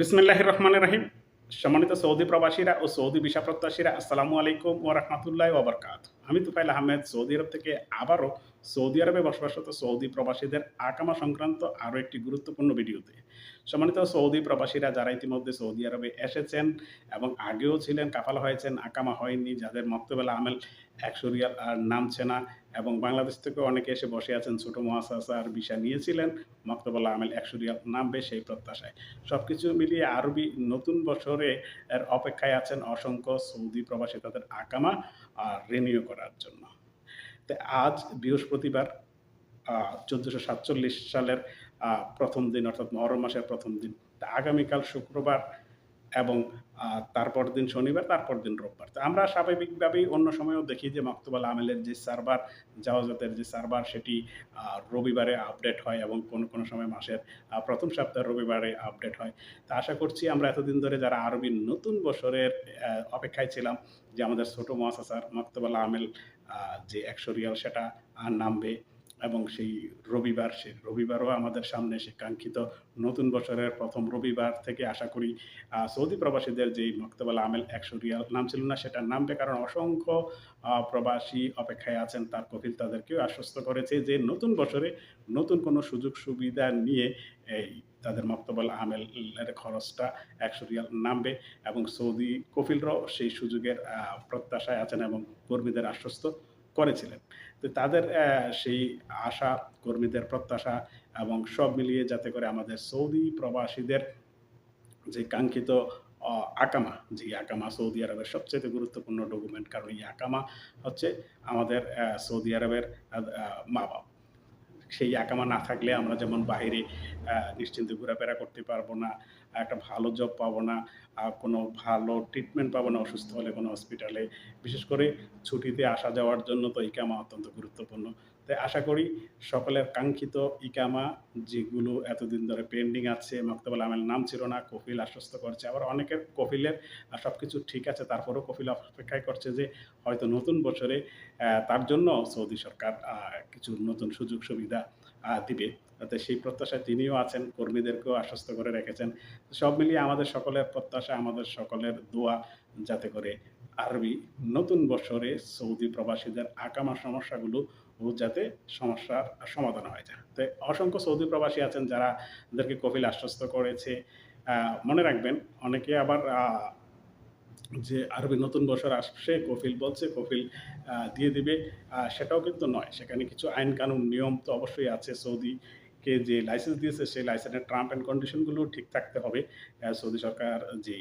বিসমিল্লাহ রহমান রাহিম সম্মানিত সৌদি প্রবাসীরা ও সৌদি ভিসা প্রত্যাশীরা, আসসালামু আলাইকুম ও রহমতুল্লাহ ওবরকাত আমি তুফাইল আহমেদ, সৌদি আরব থেকে আবারও সৌদি আরবে বসবাসরত সৌদি প্রবাসীদের আকামা সংক্রান্ত আরও একটি গুরুত্বপূর্ণ ভিডিওতে। সম্মানিত সৌদি প্রবাসীরা যারা ইতিমধ্যে সৌদি আরবে এসেছেন এবং আগেও ছিলেন, কাফালা হয়েছেন, আকামা হয়নি, যাদের মক্তবেলা আমেল একশো রিয়াল আর নামছে না এবং বাংলাদেশ থেকে অনেকে এসে বসে আছেন, ছোটো মহাসাসার ভিসা নিয়েছিলেন, মক্তবলা আমেল একশো রিয়াল নামবে সেই প্রত্যাশায়। সব কিছু মিলিয়ে আরবি নতুন বছরে এর অপেক্ষায় আছেন অসংখ্য সৌদি প্রবাসী তাদের আকামা আর রিনিউ করার জন্য। তো আজ বৃহস্পতিবার চোদ্দোশো সাতচল্লিশ সালের প্রথম দিন, অর্থাৎ মহরম মাসের প্রথম দিন। আগামীকাল শুক্রবার এবং তারপর দিন শনিবার, তারপর দিন রোববার। তো আমরা স্বাভাবিকভাবেই অন্য সময়ও দেখি যে মক্তবাল আমেলের যে সার্ভার, জাওয়াজাতের যে সার্ভার, সেটি রবিবারে আপডেট হয় এবং কোনো কোনো সময় মাসের প্রথম সপ্তাহের রবিবারে আপডেট হয়। তা আশা করছি আমরা এতদিন ধরে যারা আরবি নতুন বছরের অপেক্ষায় ছিলাম যে আমাদের ছোটো মহাসাসার মক্তবাল আমেল যে একশো রিয়াল সেটা নামবে। এবং সেই রবিবার সে রবিবারও আমাদের সামনে সে কাঙ্ক্ষিত নতুন বছরের প্রথম রবিবার থেকে আশা করি সৌদি প্রবাসীদের যেই মক্তবাল আমেল একশো রিয়াল নাম ছিল না সেটা নামবে কারণ অসংখ্য প্রবাসী অপেক্ষায় আছেন, তার কপিল তাদেরকেও আশ্বস্ত করেছে যে নতুন বছরে নতুন কোনো সুযোগ সুবিধা নিয়ে এই তাদের মক্তবাল আমেলের খরচটা একশো রিয়াল নামবে এবং সৌদি কফিলরাও সেই সুযোগের প্রত্যাশায় আছেন এবং কর্মীদের আশ্বস্ত। করেছিলেন। তো তাদের সেই আশা, কর্মীদের প্রত্যাশা এবং সব মিলিয়ে যাতে করে আমাদের সৌদি প্রবাসীদের যে কাঙ্ক্ষিত আকামা, যে আকামা সৌদি আরবের সবচেয়ে গুরুত্বপূর্ণ ডকুমেন্ট, কারণ এই আকামা হচ্ছে আমাদের সৌদি আরবের মা বাপ সেই আকামা না থাকলে আমরা যেমন বাইরে নিশ্চিন্তে ঘোরাফেরা করতে পারব না, একটা ভালো জব পাবো না কোনো ভালো ট্রিটমেন্ট পাবো না অসুস্থ হলে কোনো হসপিটালে বিশেষ করে ছুটিতে আসা যাওয়ার জন্য তো ইকামা অত্যন্ত গুরুত্বপূর্ণ। তাই আশা করি সকলের কাঙ্ক্ষিত ইকামা, যেগুলো এতদিন ধরে পেন্ডিং আছে, মক্তবল আমেল নাম ছিল না, কফিল আশ্বস্ত করছে, আবার অনেকের কফিলের সব কিছু ঠিক আছে, তারপরেও কফিল অপেক্ষায় করছে যে হয়তো নতুন বছরে তার জন্য সৌদি সরকার কিছু নতুন সুযোগ সুবিধা দিবে। তাতে সেই প্রত্যাশায় তিনিও আছেন, কর্মীদেরকেও আশ্বস্ত করে রেখেছেন। সব মিলিয়ে আমাদের সকলের প্রত্যাশা, আমাদের সকলের দোয়া, যাতে করে আরবি নতুন বছরে সৌদি প্রবাসীদের আকামা সমস্যাগুলো যাতে সমস্যার সমাধান হয়ে যায়। তো অসংখ্য সৌদি প্রবাসী আছেন যারা যাদেরকে কপিল আশ্বস্ত করেছে। মনে রাখবেন অনেকে আবার যে আরবি নতুন বছর আসছে, কফিল বলছে, কফিল দিয়ে দিবে সেটাও কিন্তু নয়। সেখানে কিছু আইন কানুন, নিয়ম তো অবশ্যই আছে। সৌদিকে যে লাইসেন্স দিয়েছে, সেই লাইসেন্সের ট্রাম্প অ্যান্ড কন্ডিশনগুলো ঠিক থাকতে হবে। সৌদি সরকার যে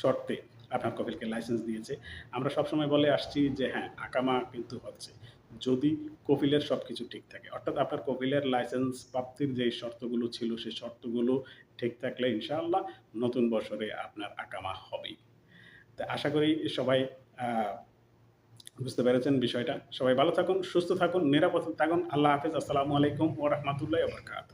শর্তে আপনার কপিলকে লাইসেন্স দিয়েছে। আমরা সবসময় বলে আসছি যে হ্যাঁ আকামা কিন্তু হচ্ছে। যদি কপিলের সব কিছু ঠিক থাকে, অর্থাৎ আপনার কপিলের লাইসেন্স প্রাপ্তির যে শর্তগুলো ছিল সেই শর্তগুলো ঠিক থাকলে ইনশাআল্লাহ নতুন বছরে আপনার আকামা হবেই। তা আশা করি সবাই বুঝতে পেরেছেন বিষয়টা। সবাই ভালো থাকুন, সুস্থ থাকুন, নিরাপদ থাকুন। আল্লাহ হাফিজ। আসসালামু আলাইকুম ও রহমতুল্লাহ বরকাত